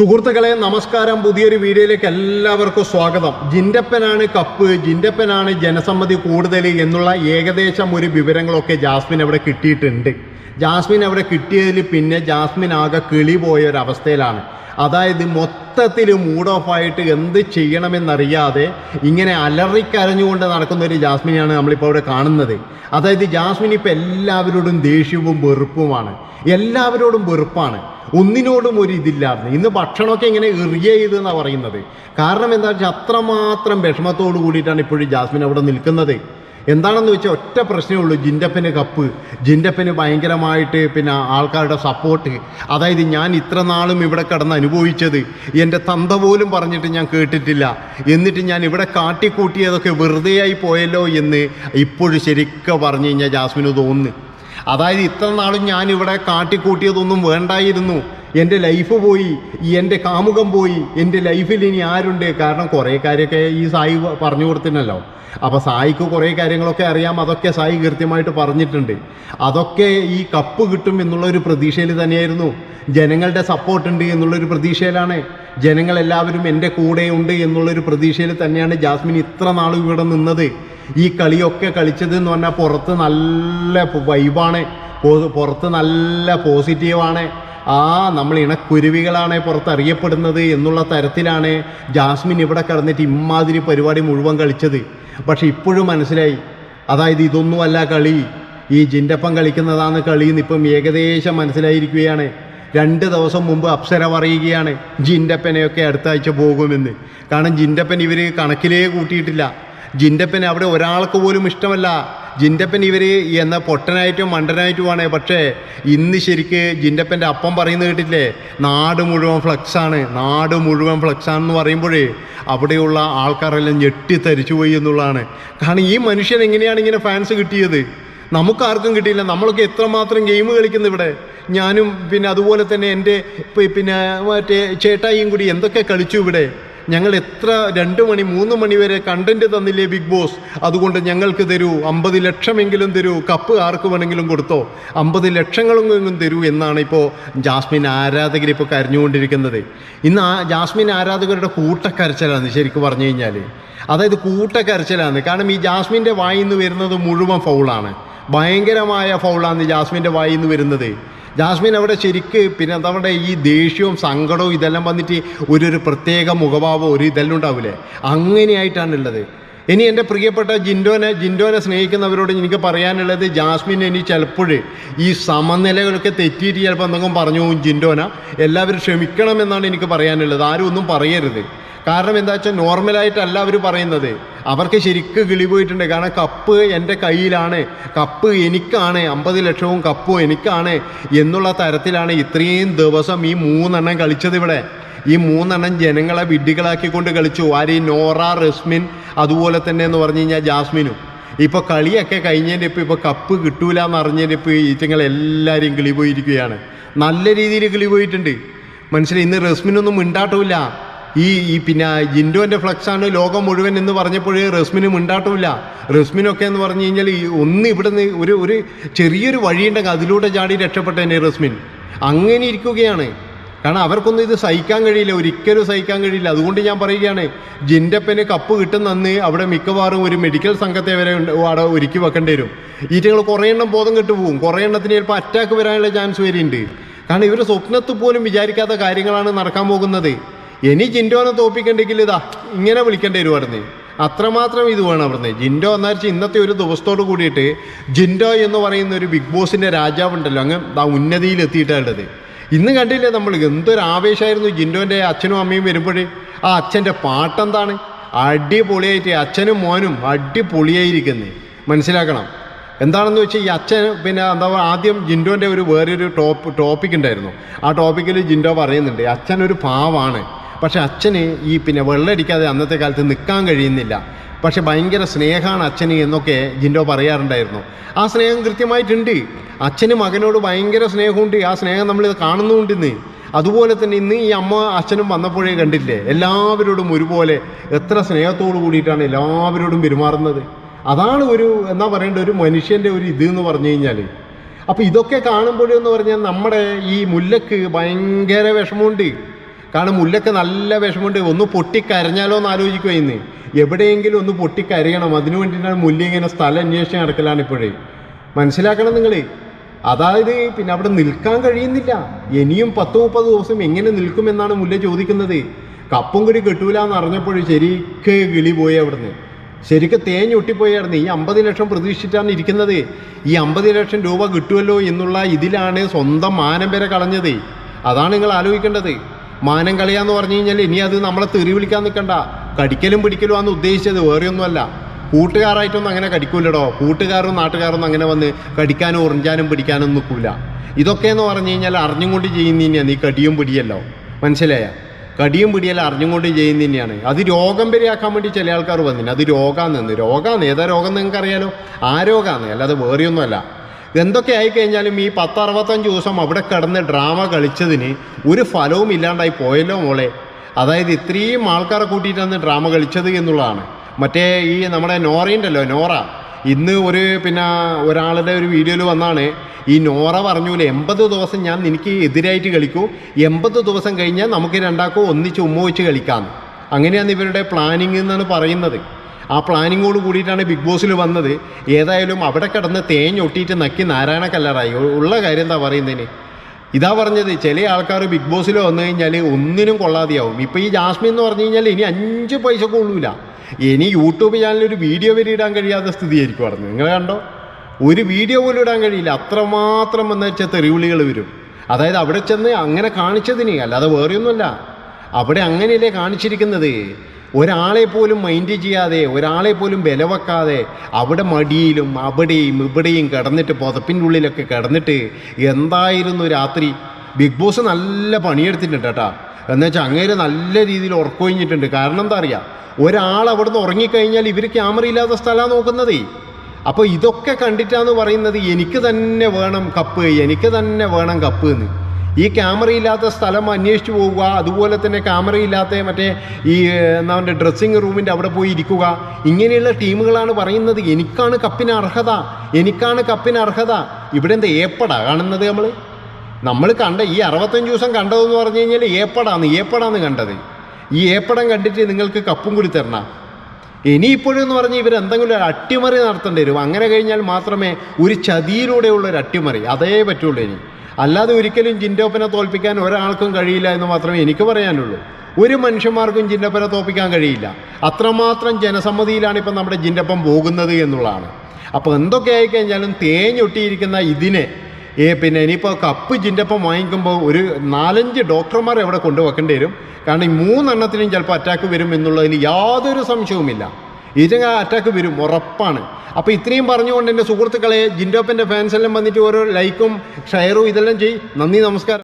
സുഹൃത്തുക്കളെ നമസ്കാരം. പുതിയൊരു വീഡിയോയിലേക്ക് എല്ലാവർക്കും സ്വാഗതം. ജിൻഡപ്പനാണ് കപ്പ് ജിൻഡപ്പനാണ് ജനസമ്മതി കൂടുതൽ എന്നുള്ള ഏകദേശം ഒരു വിവരങ്ങളൊക്കെ ജാസ്മിൻ അവിടെ കിട്ടിയിട്ടുണ്ട്. ജാസ്മിൻ അവിടെ കിട്ടിയതിൽ പിന്നെ ജാസ്മിൻ ആകെ കിളി പോയ ഒരു അവസ്ഥയിലാണ് അതായത് മൊത്തത്തിൽ മൂഡ് ഓഫ് ആയിട്ട് എന്ത് ചെയ്യണമെന്നറിയാതെ ഇങ്ങനെ അലറിക്കരഞ്ഞുകൊണ്ട് നടക്കുന്ന ഒരു ജാസ്മിനെയാണ് നമ്മളിപ്പോൾ ഇവിടെ കാണുന്നത്. അതായത് ജാസ്മിൻ ഇപ്പോൾ എല്ലാവരോടും ദേഷ്യവും വെറുപ്പുമാണ്. എല്ലാവരോടും വെറുപ്പാണ്. ഒന്നിനോടും ഒരു ഇതില്ലായിരുന്നു. ഇന്ന് ഭക്ഷണമൊക്കെ ഇങ്ങനെ എറിയ ചെയ്തെന്നാണ് പറയുന്നത്. കാരണം എന്താ വെച്ചാൽ അത്രമാത്രം വിഷമത്തോട് കൂടിയിട്ടാണ് ഇപ്പോഴും ജാസ്മിൻ അവിടെ നിൽക്കുന്നത്. എന്താണെന്ന് വെച്ചാൽ ഒറ്റ പ്രശ്നമേ ഉള്ളൂ. ജിൻഡപ്പന് കപ്പ്. ജിൻഡപ്പന് ഭയങ്കരമായിട്ട് പിന്നെ ആൾക്കാരുടെ സപ്പോർട്ട് അതായത് ഞാൻ ഇത്ര നാളും ഇവിടെ കിടന്ന് അനുഭവിച്ചത്. എന്റെ തന്ത പോലും പറഞ്ഞിട്ട് ഞാൻ കേട്ടിട്ടില്ല. എന്നിട്ട് ഞാൻ ഇവിടെ കാട്ടിക്കൂട്ടിയതൊക്കെ വെറുതെയായി പോയല്ലോ എന്ന് ഇപ്പോഴും ശരിക്കും പറഞ്ഞു കഴിഞ്ഞാൽ ജാസ്മിന് തോന്നുന്നു. അതായത് ഇത്ര നാളും ഞാൻ ഇവിടെ കാട്ടിക്കൂട്ടിയതൊന്നും വേണ്ടായിരുന്നു. എന്റെ ലൈഫ് പോയി എന്റെ കാമുകം പോയി എന്റെ ലൈഫിൽ ഇനി ആരുണ്ട്? കാരണം കുറേ കാര്യമൊക്കെ ഈ സായി പറഞ്ഞു കൊടുത്തിനല്ലോ അപ്പോൾ സായിക്ക് കുറേ കാര്യങ്ങളൊക്കെ അറിയാം. അതൊക്കെ സായി കൃത്യമായിട്ട് പറഞ്ഞിട്ടുണ്ട്. അതൊക്കെ ഈ കപ്പ് കിട്ടും എന്നുള്ളൊരു പ്രതീക്ഷയിൽ തന്നെയായിരുന്നു. ജനങ്ങളുടെ സപ്പോർട്ട് ഉണ്ട് എന്നുള്ളൊരു പ്രതീക്ഷയിലാണ്. ജനങ്ങളെല്ലാവരും എന്റെ കൂടെ ഉണ്ട് എന്നുള്ളൊരു പ്രതീക്ഷയിൽ തന്നെയാണ് ജാസ്മിൻ ഇത്ര നാളും ഇവിടെ നിന്നത്. ഈ കളിയൊക്കെ കളിച്ചത് എന്ന് പറഞ്ഞാൽ പുറത്ത് നല്ല വൈബാണ്. പുറത്ത് നല്ല പോസിറ്റീവാണ് ആ നമ്മൾ ഇണക്കുരുവികളാണ് പുറത്ത് അറിയപ്പെടുന്നത് എന്നുള്ള തരത്തിലാണ് ജാസ്മിൻ ഇവിടെ കിടന്നിട്ട് ഇമ്മാതിരി പരിപാടി മുഴുവൻ കളിച്ചത്. പക്ഷെ ഇപ്പോഴും മനസ്സിലായി. അതായത് ഇതൊന്നുമല്ല കളി. ഈ ജിന്റപ്പം കളിക്കുന്നതാണ് കളി എന്ന് ഇപ്പം ഏകദേശം മനസ്സിലായിരിക്കുകയാണ്. രണ്ട് ദിവസം മുമ്പ് അപ്സര പറയുകയാണ് ജിന്റപ്പനെയൊക്കെ അടുത്ത ആഴ്ച പോകുമെന്ന്. കാരണം ജിന്റപ്പൻ ഇവർ കണക്കിലേ കൂട്ടിയിട്ടില്ല. ജിന്റപ്പൻ അവിടെ ഒരാൾക്ക് പോലും ഇഷ്ടമല്ല. ജിന്റപ്പൻ ഇവർ എന്ന പൊട്ടനായിട്ടും മണ്ടനായിട്ടുമാണ് പക്ഷേ ഇന്ന് ശരിക്ക് ജിന്റപ്പന്റെ അപ്പം പറയുന്നത് കേട്ടില്ലേ നാട് മുഴുവൻ ഫ്ലക്സാണ് നാട് മുഴുവൻ ഫ്ലക്സാണെന്ന് പറയുമ്പോഴേ അവിടെയുള്ള ആൾക്കാരെല്ലാം ഞെട്ടിത്തരിച്ചു പോയി എന്നുള്ളതാണ്. കാരണം ഈ മനുഷ്യൻ എങ്ങനെയാണ് ഇങ്ങനെ ഫാൻസ് കിട്ടിയത്? നമുക്കാർക്കും കിട്ടിയില്ല. നമ്മളൊക്കെ എത്രമാത്രം ഗെയിം കളിക്കുന്നു ഇവിടെ. ഞാനും പിന്നെ അതുപോലെ തന്നെ എന്റെ പിന്നെ മറ്റേ ചേട്ടായിയും കൂടി എന്തൊക്കെ കളിച്ചു ഇവിടെ? ഞങ്ങൾ എത്ര രണ്ട് മണി മൂന്ന് മണി വരെ കണ്ടന്റ് തന്നില്ലേ ബിഗ് ബോസ് അതുകൊണ്ട് ഞങ്ങൾക്ക് തരൂ അമ്പത് ലക്ഷമെങ്കിലും തരൂ കപ്പ് ആർക്ക് വേണമെങ്കിലും കൊടുത്തോ? അമ്പത് ലക്ഷങ്ങളെങ്കിലും തരൂ എന്നാണ് ഇപ്പോൾ ജാസ്മിൻ ആരാധകർ ഇപ്പോൾ കരഞ്ഞുകൊണ്ടിരിക്കുന്നത്. ഇന്ന് ആ ജാസ്മിൻ ആരാധകരുടെ കൂട്ടക്കരച്ചിലാണ് ശരിക്കും പറഞ്ഞു കഴിഞ്ഞാൽ അതായത് കൂട്ടക്കരച്ചിലാണ്. കാരണം ഈ ജാസ്മിന്റെ വായിന്ന് വരുന്നത് മുഴുവൻ ഫൗളാണ് ഭയങ്കരമായ ഫൗളാണ് ജാസ്മിന്റെ വായിന്ന് വരുന്നത്. ജാസ്മിൻ അവിടെ ശരിക്ക് പിന്നെ നമ്മുടെ ഈ ദേഷ്യവും സങ്കടവും ഇതെല്ലാം വന്നിട്ട് ഒരു ഒരു പ്രത്യേക മുഖഭാവം ഒരു ഇതെല്ലാം ഉണ്ടാവില്ലേ അങ്ങനെയായിട്ടാണ് ഉള്ളത്. ഇനി എന്റെ പ്രിയപ്പെട്ട ജിൻഡോനെ ജിൻഡോനെ സ്നേഹിക്കുന്നവരോട് എനിക്ക് പറയാനുള്ളത് ജാസ്മിൻ ഇനി ചിലപ്പോൾ ഈ സമനിലകളൊക്കെ തെറ്റിയിട്ട് ചിലപ്പോൾ എന്തെങ്കിലും പറഞ്ഞു പോകും ജിൻഡോന. എല്ലാവരും ക്ഷമിക്കണമെന്നാണ് എനിക്ക് പറയാനുള്ളത്. ആരും ഒന്നും പറയരുത്. കാരണം എന്താ വെച്ചാൽ നോർമലായിട്ടല്ല അവർ പറയുന്നത്. അവർക്ക് ശരിക്ക് കിളി പോയിട്ടുണ്ട്. കാരണം കപ്പ് എന്റെ കയ്യിലാണ്. കപ്പ് എനിക്കാണ്. അമ്പത് ലക്ഷവും കപ്പും എനിക്കാണ് എന്നുള്ള തരത്തിലാണ് ഇത്രയും ദിവസം ഈ മൂന്നെണ്ണം കളിച്ചത് ഇവിടെ. ഈ മൂന്നെണ്ണം ജനങ്ങളെ വിഡ്ഢികളാക്കിക്കൊണ്ട് കളിച്ചു. ആര്? നോറ റസ്മിൻ അതുപോലെ തന്നെ എന്ന് പറഞ്ഞു കഴിഞ്ഞാൽ ജാസ്മിനും. ഇപ്പോൾ കളിയൊക്കെ കഴിഞ്ഞതിന്റെ ഇപ്പോൾ ഇപ്പോൾ കപ്പ് കിട്ടൂല എന്ന് അറിഞ്ഞതിന്റെ ഇപ്പോൾ ഈറ്റങ്ങൾ എല്ലാവരെയും കിളി പോയിരിക്കുകയാണ്. നല്ല രീതിയിൽ കിളി പോയിട്ടുണ്ട്. മനസ്സിലായി? ഇന്ന് റസ്മിനൊന്നും മിണ്ടാട്ടില്ല ഈ ഈ പിന്നെ ജിൻഡോന്റെ ഫ്ലക്സാണ് ലോകം മുഴുവൻ എന്ന് പറഞ്ഞപ്പോഴേ റസ്മിന് മിണ്ടാട്ടില്ല റസ്മിനൊക്കെ എന്ന് പറഞ്ഞു കഴിഞ്ഞാൽ ഈ ഒന്ന് ഇവിടുന്ന് ഒരു ഒരു ചെറിയൊരു വഴിയുണ്ടെങ്കിൽ അതിലൂടെ ചാടി രക്ഷപ്പെട്ടേനെ റസ്മിൻ. അങ്ങനെ ഇരിക്കുകയാണ്. കാരണം അവർക്കൊന്നും ഇത് സഹിക്കാൻ കഴിയില്ല ഒരിക്കലും സഹിക്കാൻ കഴിയില്ല. അതുകൊണ്ട് ഞാൻ പറയുകയാണ് ജിൻഡപ്പന് കപ്പ് കിട്ടുന്നന്ന് അവിടെ മിക്കവാറും ഒരു മെഡിക്കൽ സംഘത്തെ വരെ അവിടെ ഒരുക്കി വെക്കേണ്ടി വരും. ഈറ്റകൾ കുറേ എണ്ണം ബോധം കെട്ടുപോകും കുറേ എണ്ണത്തിന് ചിലപ്പോൾ അറ്റാക്ക് വരാനുള്ള ചാൻസ് വരെയുണ്ട്. കാരണം ഇവർ സ്വപ്നത്തിൽ പോലും വിചാരിക്കാത്ത കാര്യങ്ങളാണ് നടക്കാൻ പോകുന്നത്. ഇനി ജിൻഡോനെ തോപ്പിക്കണ്ടെങ്കിൽ ഇതാ ഇങ്ങനെ വിളിക്കേണ്ടി വരുമായിരുന്നു അത്രമാത്രം ഇത് വേണം അവിടുന്ന്. ജിൻഡോ എന്നാച്ച് ഇന്നത്തെ ഒരു ദിവസത്തോട് കൂടിയിട്ട് ജിൻഡോ എന്ന് പറയുന്ന ഒരു ബിഗ് ബോസിന്റെ രാജാവുണ്ടല്ലോ അങ്ങ് ആ ഉന്നതിയിൽ എത്തിയിട്ടുള്ളത് ഇന്ന് കണ്ടില്ലേ നമ്മൾ എന്തൊരു ആവേശമായിരുന്നു ജിൻഡോന്റെ അച്ഛനും അമ്മയും വരുമ്പോഴേ. ആ അച്ഛന്റെ പാട്ടെന്താണ്? അടിപൊളിയായിട്ട് അച്ഛനും മോനും അടിപൊളിയായിരിക്കുന്നത് മനസ്സിലാക്കണം. എന്താണെന്ന് വെച്ചാൽ ഈ അച്ഛൻ പിന്നെ എന്താ പറയുക ആദ്യം ജിൻഡോന്റെ ഒരു വേറൊരു ടോപ്പ് ടോപ്പിക് ഉണ്ടായിരുന്നു. ആ ടോപ്പിക്കിൽ ജിൻഡോ പറയുന്നുണ്ട് അച്ഛൻ ഒരു പാവാണ്. പക്ഷെ അച്ഛന് ഈ പിന്നെ വെള്ളടിക്കാതെ അന്നത്തെ കാലത്ത് നിൽക്കാൻ കഴിയുന്നില്ല. പക്ഷെ ഭയങ്കര സ്നേഹമാണ് അച്ഛന് എന്നൊക്കെ ജിൻഡോ പറയാറുണ്ടായിരുന്നു. ആ സ്നേഹം കൃത്യമായിട്ടുണ്ട്. അച്ഛന് മകനോട് ഭയങ്കര സ്നേഹമുണ്ട്. ആ സ്നേഹം നമ്മളിത് കാണുന്നുണ്ട് ഇന്ന് അതുപോലെ തന്നെ ഇന്ന് ഈ അമ്മ അച്ഛനും വന്നപ്പോഴേ കണ്ടില്ലേ? എല്ലാവരോടും ഒരുപോലെ എത്ര സ്നേഹത്തോടു കൂടിയിട്ടാണ് എല്ലാവരോടും പെരുമാറുന്നത്. അതാണ് ഒരു എന്താ പറയേണ്ട ഒരു മനുഷ്യന്റെ ഒരു ഇത് എന്ന് പറഞ്ഞു കഴിഞ്ഞാൽ അപ്പോൾ ഇതൊക്കെ കാണുമ്പോഴെന്ന് പറഞ്ഞാൽ നമ്മുടെ ഈ മുല്ലക്ക് ഭയങ്കര വിഷമമുണ്ട്. കാരണം മുല്ലക്ക് നല്ല വിഷമമുണ്ട്. ഒന്ന് പൊട്ടിക്കരഞ്ഞാലോ എന്ന് ആലോചിക്കുക ഇന്ന്. എവിടെയെങ്കിലും ഒന്ന് പൊട്ടിക്കരയണം. അതിനു വേണ്ടിയിട്ടാണ് മുല്ല ഇങ്ങനെ സ്ഥലം അന്വേഷിച്ച് നടക്കലാണ് ഇപ്പോഴേ. മനസ്സിലാക്കണം നിങ്ങൾ അതായത് പിന്നെ അവിടെ നിൽക്കാൻ കഴിയുന്നില്ല. ഇനിയും പത്ത് മുപ്പത് ദിവസം എങ്ങനെ നിൽക്കുമെന്നാണ് മുല്ല ചോദിക്കുന്നത്. കപ്പും കൂടി കിട്ടൂല എന്ന് അറിഞ്ഞപ്പോൾ ശരിക്ക് കിളി പോയി അവിടുന്ന്. ശരിക്ക് തേഞ്ഞൊട്ടിപ്പോയായിരുന്നു ഈ അമ്പത് ലക്ഷം പ്രതീക്ഷിച്ചിട്ടാണ് ഇരിക്കുന്നത്. ഈ അമ്പത് ലക്ഷം രൂപ കിട്ടുമല്ലോ എന്നുള്ള ഇതിലാണ് സ്വന്തം മാനം വരെ കളഞ്ഞത്. അതാണ് നിങ്ങൾ ആലോചിക്കേണ്ടത്. മാനം കളിയാന്ന് പറഞ്ഞു കഴിഞ്ഞാൽ ഇനി അത് നമ്മളെ തെറി വിളിക്കാൻ നിൽക്കണ്ട കടിക്കലും പിടിക്കലും ആണെന്ന് ഉദ്ദേശിച്ചത് വേറെയൊന്നുമല്ല. കൂട്ടുകാരായിട്ടൊന്നും അങ്ങനെ കടിക്കൂലടോ. കൂട്ടുകാരും നാട്ടുകാരൊന്നും അങ്ങനെ വന്ന് കടിക്കാനും ഉറിഞ്ചാനും പിടിക്കാനും നിൽക്കൂല ഇതൊക്കെ എന്ന് പറഞ്ഞു കഴിഞ്ഞാൽ അറിഞ്ഞും കൊണ്ട് ചെയ്യുന്ന തന്നെയാണ് നീ കടിയും പിടിയല്ലോ. മനസ്സിലായ? കടിയും പിടിയല്ല അറിഞ്ഞും കൊണ്ട് ചെയ്യുന്ന തന്നെയാണ്. അത് രോഗം വരെയാക്കാൻ വേണ്ടി ചില ആൾക്കാർ വന്നിന് അത് രോഗാന്ന് രോഗാന്ന്. ഏതാ രോഗം നിങ്ങൾക്ക് അറിയാലോ ആ രോഗാന്ന് അല്ലാതെ വേറെയൊന്നുമല്ല. എന്തൊക്കെ ആയിക്കഴിഞ്ഞാലും ഈ പത്തറുപത്തഞ്ച് ദിവസം അവിടെ കിടന്ന് ഡ്രാമ കളിച്ചതിന് ഒരു ഫലവും ഇല്ലാണ്ടായി പോയല്ലോ മോളെ. അതായത് ഇത്രയും ആൾക്കാരെ കൂട്ടിയിട്ടാണ് ഡ്രാമ കളിച്ചത് എന്നുള്ളതാണ്. മറ്റേ ഈ നമ്മുടെ നോറയുണ്ടല്ലോ നോറ. ഇന്ന് ഒരു പിന്നെ ഒരാളുടെ ഒരു വീഡിയോയിൽ വന്നാണ് ഈ നോറ പറഞ്ഞൂലെ എൺപത് ദിവസം ഞാൻ നിനക്ക് എതിരായിട്ട് കളിക്കൂ എൺപത് ദിവസം കഴിഞ്ഞാൽ നമുക്ക് രണ്ടാക്കും ഒന്നിച്ച് ഉമ്മ വെച്ച് കളിക്കാം അങ്ങനെയാണ് ഇവരുടെ പ്ലാനിങ് എന്നാണ് പറയുന്നത്. ആ പ്ലാനിങ്ങോട് കൂടിയിട്ടാണ് ബിഗ് ബോസിൽ വന്നത്. ഏതായാലും അവിടെ കിടന്ന് തേഞ്ഞൊട്ടിയിട്ട് നക്കി നാരായണ കല്ലറായി. ഉള്ള കാര്യം എന്താ പറയുന്നതിന്? ഇതാ പറഞ്ഞത് ചില ആൾക്കാർ ബിഗ് ബോസിൽ വന്നു കഴിഞ്ഞാൽ ഒന്നിനും കൊള്ളാതെയാവും. ഇപ്പോൾ ഈ ജാസ്മിൻ എന്ന് പറഞ്ഞു കഴിഞ്ഞാൽ ഇനി അഞ്ച് പൈസ കൊള്ളൂല. ഇനി യൂട്യൂബ് ചാനലിൽ ഒരു വീഡിയോ വരെ ഇടാൻ കഴിയാത്ത സ്ഥിതിയായിരിക്കും പറഞ്ഞു നിങ്ങൾ കണ്ടോ? ഒരു വീഡിയോ പോലും ഇടാൻ കഴിയില്ല. അത്രമാത്രം എന്ന് വെച്ചാൽ തെറിവിളികൾ വരും. അതായത് അവിടെ ചെന്ന് അങ്ങനെ കാണിച്ചതിന് അല്ലാതെ വേറെയൊന്നുമല്ല. അവിടെ അങ്ങനെയല്ലേ കാണിച്ചിരിക്കുന്നത്? ഒരാളെ പോലും മൈൻഡ് ചെയ്യാതെ ഒരാളെ പോലും വിലവെക്കാതെ അവിടെ മടിയിലും അവിടെയും ഇവിടെയും കിടന്നിട്ട് പുതപ്പിന്റെ ഉള്ളിലൊക്കെ കിടന്നിട്ട് എന്തായിരുന്നു രാത്രി? ബിഗ് ബോസ് നല്ല പണിയെടുത്തിട്ടുണ്ട് കേട്ടാ. എന്നുവെച്ചാൽ അങ്ങേര് നല്ല രീതിയിൽ ഉറക്കൊഴിഞ്ഞിട്ടുണ്ട് കാരണം എന്താ അറിയാം? ഒരാൾ അവിടുന്ന് ഉറങ്ങിക്കഴിഞ്ഞാൽ ഇവർ ക്യാമറ ഇല്ലാത്ത സ്ഥലമാണ് നോക്കുന്നതേ. അപ്പോൾ ഇതൊക്കെ കണ്ടിട്ടാന്ന് പറയുന്നത് എനിക്ക് തന്നെ വേണം കപ്പ് എനിക്ക് തന്നെ വേണം കപ്പ് എന്ന്. ഈ ക്യാമറ ഇല്ലാത്ത സ്ഥലം അന്വേഷിച്ച് പോവുക അതുപോലെ തന്നെ ക്യാമറ ഇല്ലാത്ത മറ്റേ ഈ എന്താ ഡ്രസ്സിങ് റൂമിന്റെ അവിടെ പോയി ഇരിക്കുക. ഇങ്ങനെയുള്ള ടീമുകളാണ് പറയുന്നത് എനിക്കാണ് കപ്പിന് അർഹത എനിക്കാണ് കപ്പിന് അർഹത. ഇവിടെ എന്താ ഏപ്പടാ കാണുന്നത് നമ്മൾ നമ്മൾ കണ്ട ഈ അറുപത്തഞ്ച് ദിവസം കണ്ടതെന്ന് പറഞ്ഞു കഴിഞ്ഞാൽ ഏപ്പടാന്ന് ഏപ്പടാന്ന് കണ്ടത്. ഈ ഏപ്പടം കണ്ടിട്ട് നിങ്ങൾക്ക് കപ്പും കൂടി തരണം. ഇനിയിപ്പോഴെന്ന് പറഞ്ഞാൽ ഇവർ എന്തെങ്കിലും ഒരു അട്ടിമറി നടത്തേണ്ടി വരും. അങ്ങനെ കഴിഞ്ഞാൽ മാത്രമേ ഒരു ചതിയിലൂടെയുള്ള ഒരു അട്ടിമറി അതേ പറ്റുള്ളൂ ഇനി. അല്ലാതെ ഒരിക്കലും ജിൻഡോപ്പനെ തോൽപ്പിക്കാൻ ഒരാൾക്കും കഴിയില്ല എന്ന് മാത്രമേ എനിക്ക് പറയാനുള്ളൂ. ഒരു മനുഷ്യന്മാർക്കും ജിൻഡപ്പനെ തോൽപ്പിക്കാൻ കഴിയില്ല. അത്രമാത്രം ജനസമ്മതിയിലാണ് ഇപ്പം നമ്മുടെ ജിൻഡപ്പം പോകുന്നത് എന്നുള്ളതാണ്. അപ്പോൾ എന്തൊക്കെ ആയിക്കഴിഞ്ഞാലും തേഞ്ഞൊട്ടിയിരിക്കുന്ന ഇതിനെ ഏ പിന്നെ ഇനിയിപ്പോൾ കപ്പ് ജിന്റെപ്പം വാങ്ങിക്കുമ്പോൾ ഒരു നാലഞ്ച് ഡോക്ടർമാർ എവിടെ കൊണ്ടുവെക്കേണ്ടി വരും. കാരണം ഈ മൂന്നെണ്ണത്തിനും ചിലപ്പോൾ അറ്റാക്ക് വരും എന്നുള്ളതിൽ യാതൊരു സംശയവുമില്ല. ഇതിന് അറ്റാക്ക് വരും ഉറപ്പാണ്. അപ്പോൾ ഇത്രയും പറഞ്ഞുകൊണ്ട് എന്റെ സുഹൃത്തുക്കളെ ജിൻഡോപ്പന്റെ ഫാൻസ് എല്ലാം വന്നിട്ട് ഓരോ ലൈക്കും ഷെയറും ഇതെല്ലാം ചെയ്യും. നന്ദി നമസ്കാരം.